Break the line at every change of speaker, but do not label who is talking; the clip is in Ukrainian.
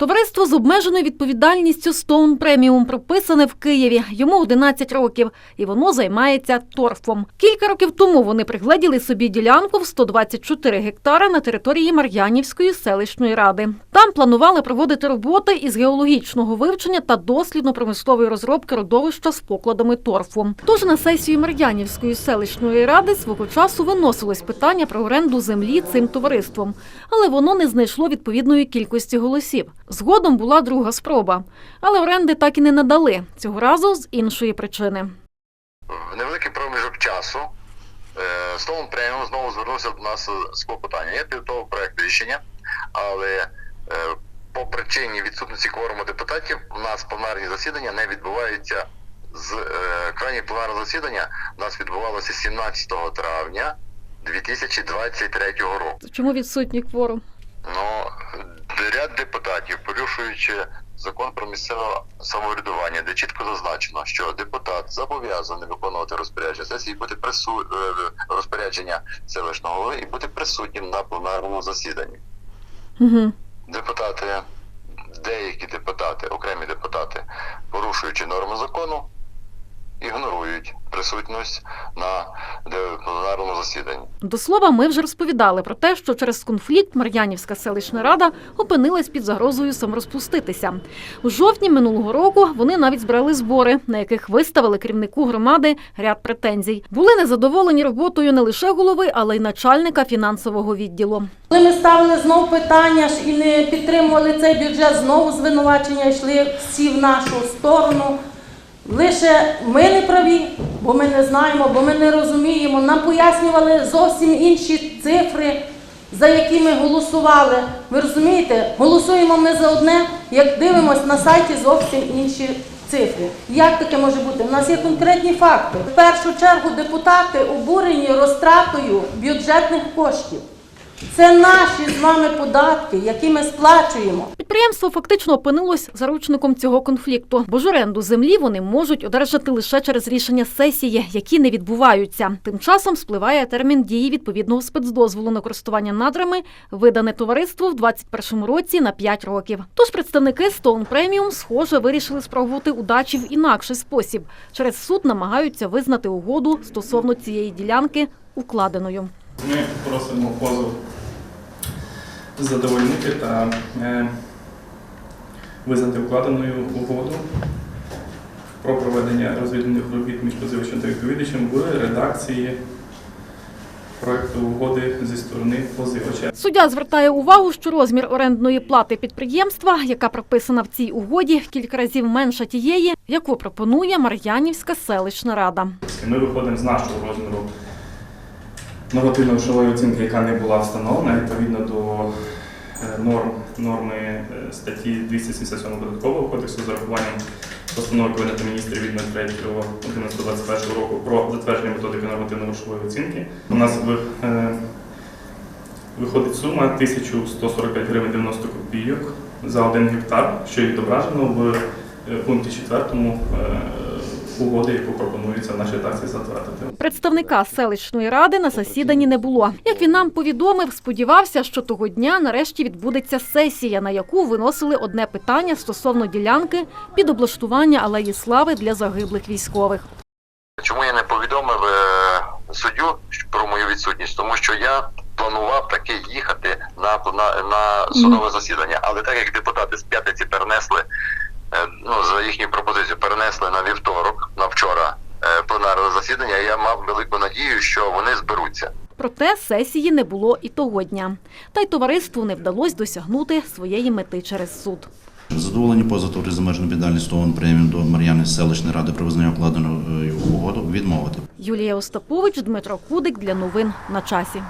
Товариство з обмеженою відповідальністю Stone Premium прописане в Києві. Йому 11 років, і воно займається торфом. Кілька років тому вони пригледіли собі ділянку в 124 гектара на території Мар'янівської селищної ради. Там планували проводити роботи із геологічного вивчення та дослідно-промислової розробки родовища з покладами торфу. Тож на сесію Мар'янівської селищної ради свого часу виносилось питання про оренду землі цим товариством, але воно не знайшло відповідної кількості голосів. Згодом була друга спроба, але оренди так і не надали цього разу з іншої причини.
в невеликий проміжок часу е, Столом Преміум знову звернувся до нас з клопотанням. Я підготував проект рішення, але е, по причині відсутності кворуму депутатів у нас пленарні засідання не відбуваються з е, крайнє пленарне засідання у нас відбувалося 17 травня 2023 року.
Чому відсутній кворум?
Порушуючи закон про місцеве самоврядування, де чітко зазначено, що депутат зобов'язаний виконувати розпорядження сесії, бути прису... е, розпорядження селищного голови і бути присутнім на пленарному засіданні.
Угу.
Депутати, деякі депутати, окремі депутати, порушуючи норми закону, ігнорують присутність на засіданні.
До слова, ми вже розповідали про те, що через конфлікт Мар'янівська селищна рада опинилась під загрозою саморозпуститися. У жовтні минулого року вони навіть збирали збори, на яких виставили керівнику громади ряд претензій. Були незадоволені роботою не лише голови, але й начальника фінансового відділу.
Коли ми ставили знов питання ж і не підтримували цей бюджет, знову звинувачення йшли всі в нашу сторону. Лише ми не праві, бо ми не знаємо, бо ми не розуміємо. Нам пояснювали зовсім інші цифри, за які ми голосували. Ви розумієте, голосуємо ми за одне, як дивимося на сайті зовсім інші цифри. Як таке може бути? У нас є конкретні факти. В першу чергу депутати обурені розтратою бюджетних коштів. Це наші з вами податки, які ми сплачуємо.
Підприємство фактично опинилось заручником цього конфлікту, бо ж оренду землі вони можуть одержати лише через рішення сесії, які не відбуваються. Тим часом спливає термін дії відповідного спецдозволу на користування надрами, видане товариству в 2021 році на 5 років. Тож представники Stone Premium, схоже, вирішили спробувати удачі в інакший спосіб. Через суд намагаються визнати угоду стосовно цієї ділянки укладеною.
Ми просимо позов задовольнити та е, визнати вкладеною угоду про проведення розвідувальних робіт між позивачем та відповідачем в редакції проекту угоди зі сторони позивача.
Суддя звертає увагу, що розмір орендної плати підприємства, яка прописана в цій угоді, кілька разів менша тієї, яку пропонує Мар'янівська селищна рада.
Ми виходимо з нашого розміру нормативно-грошової оцінки, яка не була встановлена відповідно до норм норми е, статті 277 податкового кодексу з урахуванням постанови Кабінету міністрів від 03.11.21 року про затвердження методики нормативно-грошової оцінки. У нас е, виходить сума 1145 гривень 90 копійок за один гектар, що відображено в е, пункті 4 угоди, яку пропонується в нашій редакції затвердити.
Представника селищної ради на засіданні не було. Як він нам повідомив, сподівався, що того дня нарешті відбудеться сесія, на яку виносили одне питання стосовно ділянки під облаштування алеї слави для загиблих військових.
Чому я не повідомив е, суддю про мою відсутність? Тому що я планував таки їхати на, на, на судове засідання, але так як депутати з п'ятниці перенесли, е, ну за їхню пропозицію перенесли на вівторок, на вчора е, пленарне засідання, я мав велику надію, що вони зберуться.
Проте сесії не було і того дня. Та й товариству не вдалося досягнути своєї мети через суд.
Задоволені позатори за межну відповідальністю того премію до Мар'яни селищної ради про визнання укладеної угоду відмовити.
Юлія Остапович, Дмитро Кудик для новин на часі.